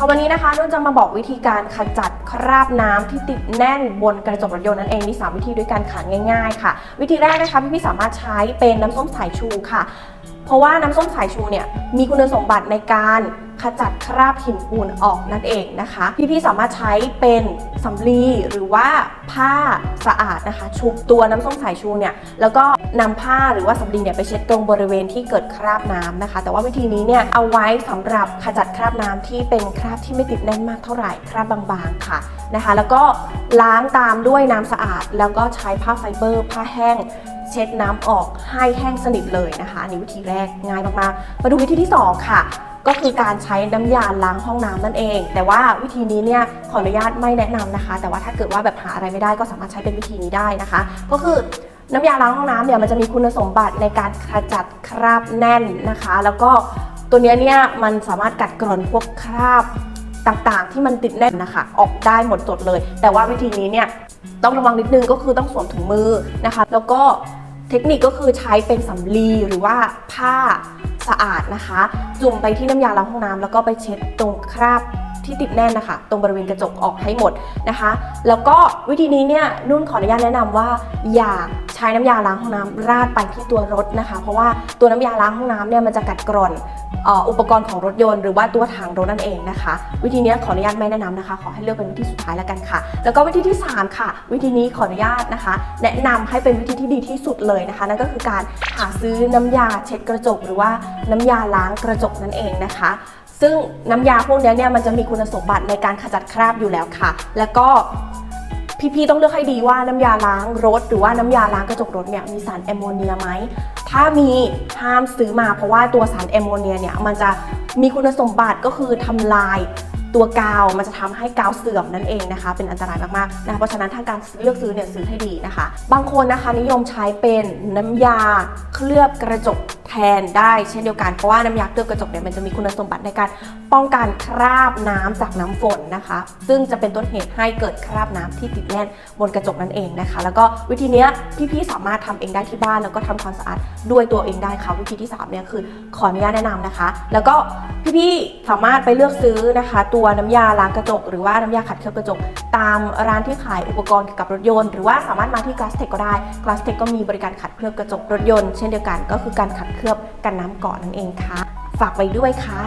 ค่ะวันนี้นะคะนุ่นจะมาบอกวิธีการขจัดคราบน้ำที่ติดแน่นบนกระจกรถยนต์นั่นเองมีสามวิธีด้วยกันค่ะง่าย ๆ ค่ะ วิธีแรกนะคะพี่ๆสามารถใช้เป็นน้ำส้มสายชูค่ะ เพราะว่าน้ำส้มสายชูเนี่ยมีคุณสมบัติในการ ขจัดคราบหินปูนออกนั่นเองนะคะ พี่ๆสามารถใช้เป็นสำลีหรือว่าผ้าสะอาดนะคะ ชุบตัวน้ำส้มสายชูเนี่ยแล้วก็นำผ้าหรือว่าสำลีเนี่ยไปเช็ดตรงบริเวณที่เกิดคราบน้ำนะคะ แต่ว่าวิธีนี้เนี่ยเอาไว้สำหรับขจัดคราบน้ำที่เป็นคราบที่ไม่ติดแน่นมากเท่าไหร่คราบบางๆค่ะนะคะ แล้วก็ล้างตามด้วยน้ำสะอาด แล้วก็ใช้ผ้าไฟเบอร์ ผ้าแห้ง เช็ดน้ำออกให้แห้งสนิทเลยนะคะอันนี้วิธีแรกง่ายมากๆ มาดูวิธีที่ 2 ค่ะ ก็คือการใช้น้ำยาล้างห้องน้ำนั่นเอง แต่ว่าวิธีนี้เนี่ยขออนุญาตไม่แนะนำนะคะ แต่ว่าถ้าเกิดว่าแบบหาอะไรไม่ได้ก็สามารถใช้เป็นวิธีนี้ได้นะคะ ก็คือน้ำยาล้างห้องน้ำเนี่ยมันจะมีคุณสมบัติในการขจัดคราบแน่นนะคะ แล้วก็ตัวเนี้ยเนี่ยมันสามารถกัดกร่อนพวกคราบต่างๆ ที่มันติดแน่นนะคะ ออกได้หมดจดเลย แต่ว่าวิธีนี้เนี่ย ต้องระวังนิดนึงก็คือต้องสวมถุงมือนะคะ แล้วก็เทคนิคก็คือใช้เป็นสำลีหรือว่าผ้าสะอาดนะคะ จุ่มไปที่น้ำยาล้างห้องน้ำแล้วก็ไปเช็ดตรงคราบ ที่ติดแน่นนะคะ ตรงบริเวณกระจกออกให้หมดนะคะ แล้วก็วิธีนี้เนี่ยนุ่นขออนุญาตแนะนำว่าอย่าใช้น้ำยาล้างห้องน้ำราดไปที่ตัวรถนะคะ เพราะว่าตัวน้ำยาล้างห้องน้ำเนี่ยมันจะกัดกร่อนอุปกรณ์ของรถยนต์หรือว่าตัวถังรถนั่นเองนะคะ วิธีนี้ขออนุญาตไม่แนะนำนะคะ ขอให้เลือกเป็นวิธีสุดท้ายแล้วกันค่ะ แล้วก็วิธีที่ 3 ค่ะ วิธีนี้ขออนุญาตนะคะ แนะนำให้เป็นวิธีที่ดีที่สุดเลยนะคะนั่นก็คือการหาซื้อน้ำยาเช็ดกระจก หรือว่าน้ำยาล้างกระจกนั่นเองนะคะ ซึ่งน้ำยาพวกนี้เนี่ยมันจะมีคุณสมบัติในการขจัดคราบอยู่แล้วค่ะ แล้วก็พี่ๆต้องเลือกให้ดีว่าน้ำยาล้างรถ หรือว่าน้ำยาล้างกระจกรถเนี่ยมีสารแอมโมเนียไหม ถ้ามีห้ามซื้อมาเพราะว่าตัวสารแอมโมเนียเนี่ยมันจะมีคุณสมบัติก็คือทำลายตัวกาวมันจะทำให้กาวเสื่อมนั่นเองนะคะ เป็นอันตรายมากๆนะคะเพราะฉะนั้นถ้าการเลือกซื้อเนี่ยซื้อให้ดีนะคะ บางคนนะคะนิยมใช้เป็นน้ำยาเคลือบกระจก แทนได้เช่นเดียวกัน เพราะว่าน้ำยาเคลือบกระจกเนี่ยมันจะมีคุณสมบัติในการป้องกันคราบน้ำจากน้ำฝนนะคะ ซึ่งจะเป็นต้นเหตุให้เกิดคราบน้ำที่ติดแน่นบนกระจกนั่นเองนะคะ แล้วก็วิธีนี้พี่ๆสามารถทำเองได้ที่บ้านแล้วก็ทำความสะอาดด้วยตัวเองได้ค่ะวิธีที่สามเนี่ยคือขออนุญาตแนะนำนะคะ แล้วก็พี่ๆสามารถไปเลือกซื้อนะคะ ตัวน้ำยาล้างกระจก หรือว่าน้ำยาขัดเคลือบกระจก ตามร้านที่ขายอุปกรณ์เกี่ยวกับรถยนต์หรือว่าสามารถมาที่ g l a s s t e c h ก็ได้ g l a s s t e c h ก็มีบริการขัดเคลือบกระจกรถยนต์เช่นเดียวกันก็คือการขัดเคลือบกันน้ำเกาะนั่นเองค่ะ ฝากไว้ด้วยค่ะ